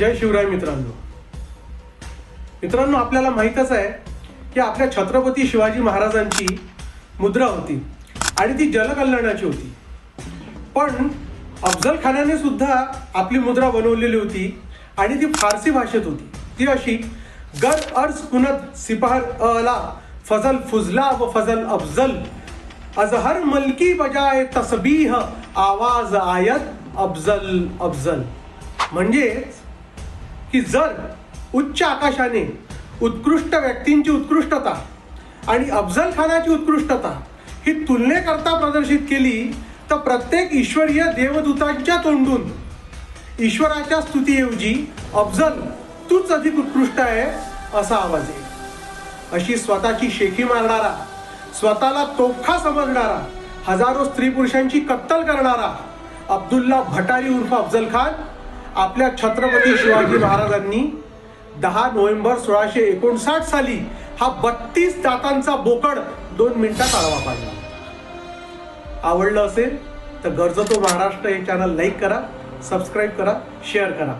जय शिवराय मित्रांनो. मित्रांनो आपल्याला माहीतच आहे की आपल्या छत्रपती शिवाजी महाराजांची मुद्रा होती आणि ती जलकल्याणाची होती. पण अफजल खानाने सुद्धा आपली मुद्रा बनवलेली होती आणि ती फारसी भाषेत होती. ती अशी गर अर्ज कुनत सिपाहर अला फजल फुजला व फजल अफजल अजहर मलकी बजाय तसबीह आवाज आयत अफजल अफजल. म्हणजेच की जर उच्च आकाशाने उत्कृष्ट व्यक्तींची उत्कृष्टता आणि अफजल खानाची उत्कृष्टता ही तुलनेकरता प्रदर्शित केली तर प्रत्येक ईश्वरीय देवदूतांच्या तोंडून ईश्वराच्या स्तुतीऐवजी अफजल तूच अधिक उत्कृष्ट आहे असा आवाज येईल. अशी स्वतःची शेखी मारणारा स्वतःला तोखा समजणारा हजारो स्त्री पुरुषांची कत्तल करणारा अब्दुल्ला भटारी उर्फ अफजल खान आपल्या छत्रपती शिवाजी महाराजांनी दहा नोव्हेंबर सोळाशे एकोणसाठ साली हा बत्तीस दातांचा बोकड दोन मिनिटात आळवा पाडला. आवडलं असेल तर गरजतो महाराष्ट्र हे चॅनल लाईक करा सबस्क्राईब करा शेअर करा.